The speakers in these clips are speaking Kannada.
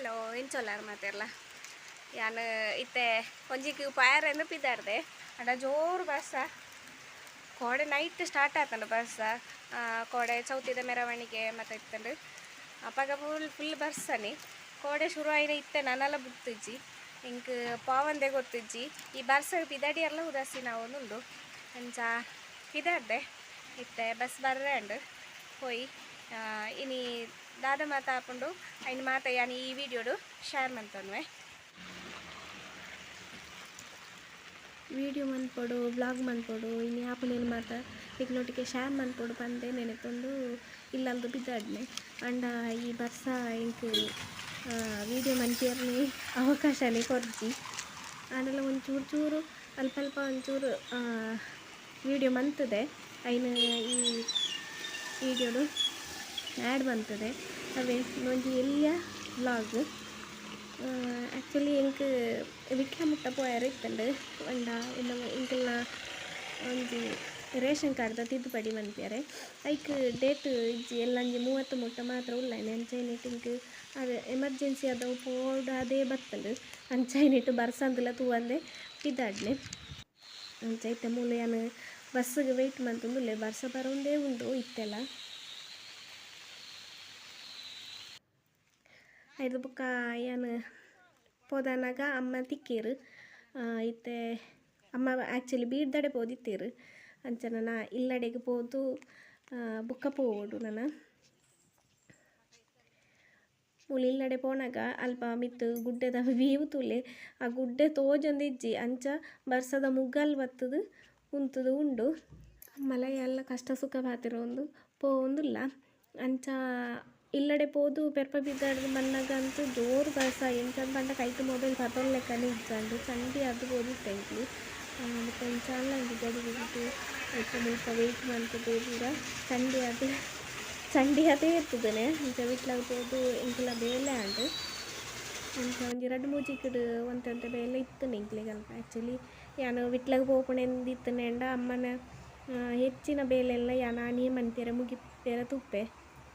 ಹಲೋ ಇಂಚೊಲ್ಲಾರ ಮಾತಿರಲ್ಲ ಯಾನು ಇತ್ತೆ ಒಂಜಿಗೆ ಪಯರ್ ಎಂದು ಪಿದಾರ್ದೆ? ಅಡ ಜೋರು ಬಸ್ಸ. ಕೋಡೆ ನೈಟ್ ಸ್ಟಾರ್ಟ್ ಆತಂಡು ಬಸ್ ಕೋಡೆ ಚೌತಿದ ಮೆರವಣಿಗೆ ಮತ್ತು ಇತ್ತಂಡು ಅಪ್ಪಾಗ ಫುಲ್ ಫುಲ್ ಬರ್ಸನಿ. ಕೋಡೆ ಶುರು ಆಯ್ನ ಇತ್ತೆ ನನ್ನೆಲ್ಲ ಬುಕ್ತಿಜ್ಜಿ ಇಂಕ್ ಪಾವಂದೆ ಗೊತ್ತಿಜ್ಜಿ. ಈ ಬರ್ಸ ಪಿದಾಡಿ ಎಲ್ಲ ಉದಾಸಿ ನಾವು ಒಂದುಂಡು ಅಂಚ ಪಿದಾಡ್ದೆ ಇತ್ತೆ ಬಸ್ ಬರ್ರೆಂಡು. ಹೋಯ್ ಆ, ಇನಿ ದಾದ ಮಾತಾಡ್ಕೊಂಡು ಐನ್ ಮಾತ ಯಾನಿ ಈ ವಿಡಿಯೋಡು ಶೇರ್ ಮಂತನ್ವೆ ವಿಡಿಯೋ ಮನ್ಪೊಡು ಬ್ಲಾಗ್ ಮನ್ಪೊಡು ಇನ್ನು ಆಪನೇನು ಮಾತ ಇಕ್ನೊಟ್ಟಿಗೆ ಶೇರ್ ಮನ್ಪಡು ಪಂದೆ ನೆನೆತೊಂದು ಇಲ್ಲಲ್ದು ಬಿದ್ದಾಡ್ನೆ ಅಂಡ ಈ ಬರ್ಸ ಇಂಕ್ ವಿಡಿಯೋ ಮನ್ಪಿಯರ್ನಿ ಅವಕಾಶನೇ ಕೊರ್ಜಿ ಆಂಡಲ ಒಂಚೂರು ಚೂರು, ಅಲ್ಪ ಅಲ್ಪ ಒಂಚೂರು ವಿಡಿಯೋ ಮಂತದೆ ಅಯ್ನ ಈ ವೀಡಿಯೋಡು ಆ್ಯಡ್ ಬಂತದೆ. ಅವೇ ಒಂಜಿ ಎಲ್ಲಿಯ ಬ್ಲಾಗ್ ಆ್ಯಕ್ಚುಲಿ ಎಂಕ್ ವಿಕ್ರ ಮುಟ್ಟ ಪೋಯಾರ ಇತ್ತಂಡು ಒಂಡ ಇನ್ನು ಒಂದು ರೇಷನ್ ಕಾರ್ಡ್ದ ತಿದ್ದುಪಡಿ ಮನ್ಪ್ಯಾರೆ ಐಕ್ ಡೇಟ್ ಇಜ್ಜಿ ಎಲ್ಲಂಜಿ ಮೂವತ್ತು ಮುಟ್ಟ ಮಾತ್ರ ಉಲ್ಲ ಅಂಚೈನಿಟ್ ಇಂಕ್ ಅದು ಎಮರ್ಜೆನ್ಸಿ ಅದು ಪೋಡ್ ಅದೇ ಬತ್ತಂಡು ಅಂಚೈನಿಟ್ಟು ಬರ್ಸಂದಿಲ್ಲ ತೂವಂದೆ ಪಿದಾಡ್ನೆ ಅಂಚೈತೆ ಮೂಲೆ ಬಸ್ ಬಸ್ಸಿಗೆ ವೆಯ್ಟ್ ಮಂತುಂದುಲ್ಲೆ ಬರ್ಸ ಬರೋಂದೇ ಉಂಡು ಇತ್ತೆಲ್ಲ. ಐದು ಬುಕ್ಕ ಏನು ಪೋದನಾಗ ಅಮ್ಮ ತಿಕ್ಕೀರು ಆ, ಇತ್ತೆ ಅಮ್ಮ ಆ್ಯಕ್ಚುಲಿ ಬೀಡ್ದಡೆ ಪೋದಿತ್ತೀರು. ಅಂಚನನ ಇಲ್ಲಡೆಗ್ ಇಲ್ಲಡೆಗೆ ಪೋದು ಬುಕ್ಕ ಪೋಡು ನಾನು ಮೂಲ ಇಲ್ಲಡೆ ಪೋನಾಗ ಅಲ್ಪ ಮಿತ್ತು ಗುಡ್ಡೆದ ವೀವ್ ತುಲೆ. ಆ ಗುಡ್ಡೆ ತೋಜೊಂದಿಜ್ಜಿ ಅಂಚ ಬರ್ಸದ ಮುಗ್ಗಲ್ ಬತ್ತದು ಕುಂತದು ಉಂಡು. ಮಲ ಎಲ್ಲ ಕಷ್ಟ ಸುಖ ಬಾತಿರೋ ಒಂದು ಪೋಂದುಲ್ಲ ಅಂಚ ಇಲ್ಲಡೆ ಪೋದು ಬಿದ್ದಾಡ್ದು ಮನ್ನಾಗ ಅಂತೂ ಜೋರು ಬರ್ಸ ಎಂಚಂದ ಕೈತು ಮೊಬೈಲ್ ಪತೊಲ್ ಲೆಕ್ಕನೆ ಸಂಡಿ ಅದು ಇಂಕ್ಲು ಮತ್ತು ಎಂಚಾಲ ಗಡಿ ಬಿಟ್ಟು ಮತ್ತು ಮುಲ್ಪ ವೆಯ್ಟ್ ಪೂರ ಚಂಡಿ ಅದು ಸಂಡಿ ಅದೇ ಇರ್ತದನೆ. ಇಂಚ ವಿಟ್ಲಾಗ್ಬೋದು ಇಂಕಲ ಬೇಲೆ ಅಂಡು ಅಂತ ಒಂಜಿ ಎರಡು ಮೂಜಿಕ್ಕಡು ಒಂದಂತ ಬೇಲೆ ಇತ್ತು ಇಂಕ್ಲಿಗೆ ಅಲ್ಪ ಆ್ಯಕ್ಚುಲಿ ಯಾನು ವಿಟ್ಲಾಗ ಪೋಪುಣ ಎಂದಿತ್ತನೆ ಅಂಡ ಅಮ್ಮನ ಹೆಚ್ಚಿನ ಬೇಲೆಲ್ಲ ಯಾನ ನೀ ಮುಗಿ ಮುಗಿಪೇರ ತುಪ್ಪೆ.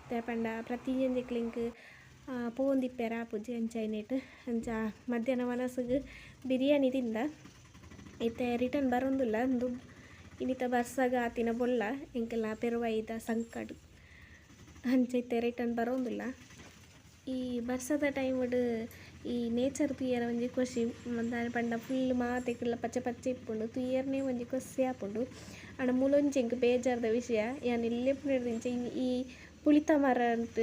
ತೇಪಂಡ ಪ್ರತಿ ಜಂಜಿಕ್ಲಿಂಕ್ ಪೋಂದಿಪ್ಪೇರ ಆಪುಜಿ ಅಂಚೈನೇಟ್ ಅಂಚ ಮಧ್ಯಾಹ್ನ ಮನಸ್ಸಿಗೆ ಬಿರಿಯಾನಿ ತಿಂದ ಇತ್ತೆ ರಿಟರ್ನ್ ಬರೋಂದಿಲ್ಲ ಒಂದು ಇನ್ನಿತ ಬರ್ಸಾಗ ಆತಿನ ಬೊಲ್ಲ ಎಂಕೆಲ್ಲ ಪೆರುವೈದ ಸಂಕಡು ಅಂಚೈತೆ ರಿಟರ್ನ್ ಬರೋಂದಿಲ್ಲ ಈ ಬರ್ಸದ ಟೈಮಡ್ ಈ ನೇಚರ್ ತುಯ್ಯರ ಒಂಜಿ ಖುಷಿ ಪಂಡ ಫುಲ್ ಮಾತೆಕ್ಕೆಲ್ಲ ಪಚ್ಚೆ ಪಚ್ಚೆ ಇಪ್ಪುಂಡು, ತುಯ್ಯರ್ನೇ ಒಂಜಿ ಖುಷಿ ಆಪುಂಡು ಆಂಡ ಮೂಲೊಂಜಿ ಎಂಕ್ ಬೇಜಾರ್ದ ವಿಷಯ ಯಾನ್ ಇಲ್ಲೇ ಪುನರ್ದಿಂಚ ಈ ಪುಳಿತ ಮರ ಅಂಟ್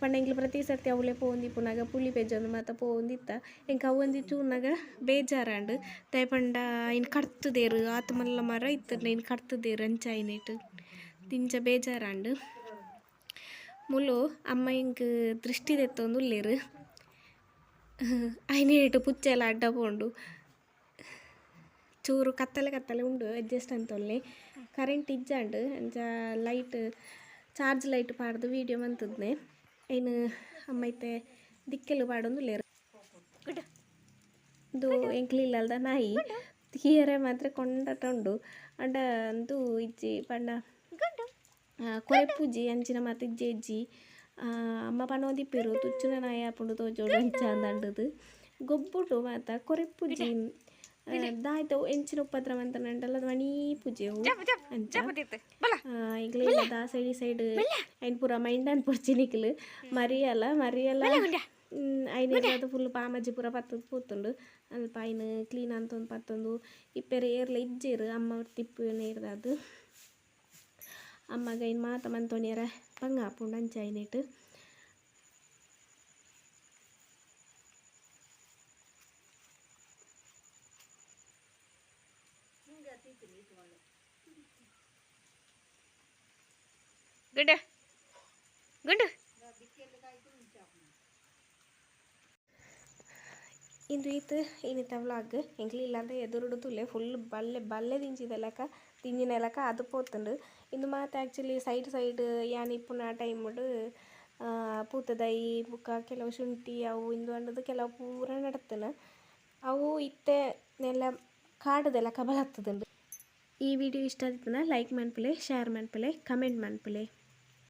ಪಂಡ ಎಂಕ್ಲು ಪ್ರತಿ ಸರ್ತಿ ಅವಳೆ ಪೋವೊಂದಿಪ್ಪುನಗ ಪುಳಿ ಪೆಜ್ಜೊಂದು ಮಾತ ಪೋವೊಂದಿತ್ತ ಎಂಕ್ ಅವೊಂದಿ ಬೇಜಾರ್ ಬೇಜಾರಾಂಡ್ ತೈ ಪಂಡ ಇನ್ ಕಡ್ತುದೆರ್ ಆತ್ ಮಲ್ಲ ಮರ ಇತ್ತರ್ಲ ಇನ್ ಕಡ್ತುದೆರ್ ಅಂಚ ಐನೇಟ್ ತಿಂಚ ಬೇಜಾರಾಂಡ್ ಮುಲು ಅಮ್ಮ ಎಂಕ್ ದೃಷ್ಟಿ ದೆತ್ತೊಂದುಲ್ಲೆರ್ ಉಲ್ಲೇರು ಐನೇಟು ಪುಚ್ಚೆಲ ಅಡ್ಡ ಪೋಂಡು ಚೂರು ಕತ್ತಲೆ ಕತ್ತಲೆ ಉಂಡು ಅಡ್ಜಸ್ಟ್ ಅಂತೊಲ್ಲೆ ಕರೆಂಟ್ ಇಜ್ಜಾಂಡು ಅಂಚ ಲೈಟ್ ಚಾರ್ಜ್ ಲೈಟ್ ಪಾಡ್ದು ವೀಡಿಯೋ ಮಂತದ್ನೆ ಏನು ಅಮ್ಮ ಐತೆ ದಿಕ್ಕೆಲು ಪಾಡೊಂದು ಲೇರು ಇದು ಎಂಕ್ಲಿಲ್ಲಲ್ದ ನಾಯಿ ತೀಯರೆ ಮಾತ್ರ ಕೊಂಡಟ ಉಂಡು ಅಂಡ ಅಂತೂ ಇಜ್ಜಿ ಪಂಡ ಆ, ಕೊರೆ ಪೂಜಿ ಅಂಚಿನ ಮಾತು ಇಜ್ಜೆ ಅಮ್ಮ ಪನೋದಿಪ್ಪಿರು ತುಚ್ಚುನ ನಾಯಿ ಆಪುಂಡು ತೋಜೋಡು ಅಂಚ ಅಂದಂಡದು ಗೊಬ್ಬುಡು ಮಾತ ಕೊರೆ ಪೂಜಿ ದಾಯ್ತ ಎಂಚಿನ ಉಪದ್ರ ಅಂತ ನಂಡಲ್ಲ ಮಣಿ ಪೂಜೆವು ಅಂಚ ಈಗಲೇ ದಾ ಸೈಡ್ ಸೈಡ್ ಐನ್ ಪೂರ ಮೈಂಡ್ ಅನ್ಪುರ್ಚಿ ನಿಕ್ಲು ಮರಿಯಲ್ಲ ಮರಿಯಲ್ಲ ಐನ ಅದು ಫುಲ್ ಪಾಮಜ್ಜಿ ಪೂರ ಪತ್ತದು ಪೂತುಂಡು ಅಲ್ಪ ಐನ್ ಕ್ಲೀನ್ ಅಂತೊಂದು ಪತ್ತೊಂದು ಇಪ್ಪೆರೆ ಏರ್ಲ ಇಜ್ಜೇರು ಅಮ್ಮ ತಿಪ್ಪು ನೇರ್ದು ಅಮ್ಮಗ ಇನ್ನು ಮಾತ ಮಂತೋಣಿಯರ ಪಂಗ ಹಾಪುಂಡು ಅಂಚ ಐನೇಟ್ ಗುಡ್ ಗುಡ್ ಇಂದು ಈತ್ ಇನ್ನಿತ ವ್ಲಾಗ್ ಎಂಕ್ಲಿ ಇಲ್ಲಾಂದ್ರೆ ಎದುರುಡು ತುಲೆ ಫುಲ್ ಬಲ್ಲೆ ಬಲ್ಲೆ ದಿಂಚಿದ ಲೆಕ್ಕ ತಿಂಜಿನ ಲೆಕ್ಕ ಅದು ಪೋತುಂಡು ಇಂದು ಮಾತ ಆ್ಯಕ್ಚುಲಿ ಸೈಡ್ ಸೈಡ್ ಯಾನ್ ಇಪ್ಪುನ ಟೈಮುಡು ಪೂತದೈ ಬುಕ್ಕ ಕೆಲವು ಶುಂಠಿ ಅವು ಇಂದು ಅಂಡದು ಕೆಲವು ಪೂರ ನಡತನ ಅವು ಇತ್ತೆ ನೆಲ್ಲ ಕಾಡದೆಲ್ಲ ಕಬಲ್ ಹತ್ತದುಂಡು ಈ ವಿಡಿಯೋ ಇಷ್ಟ ಆಯ್ತನ ಲೈಕ್ ಮನ್ಪಲೆ ಶೇರ್ ಮನ್ಪಲೆ ಕಮೆಂಟ್ ಮನ್ಪಲೆ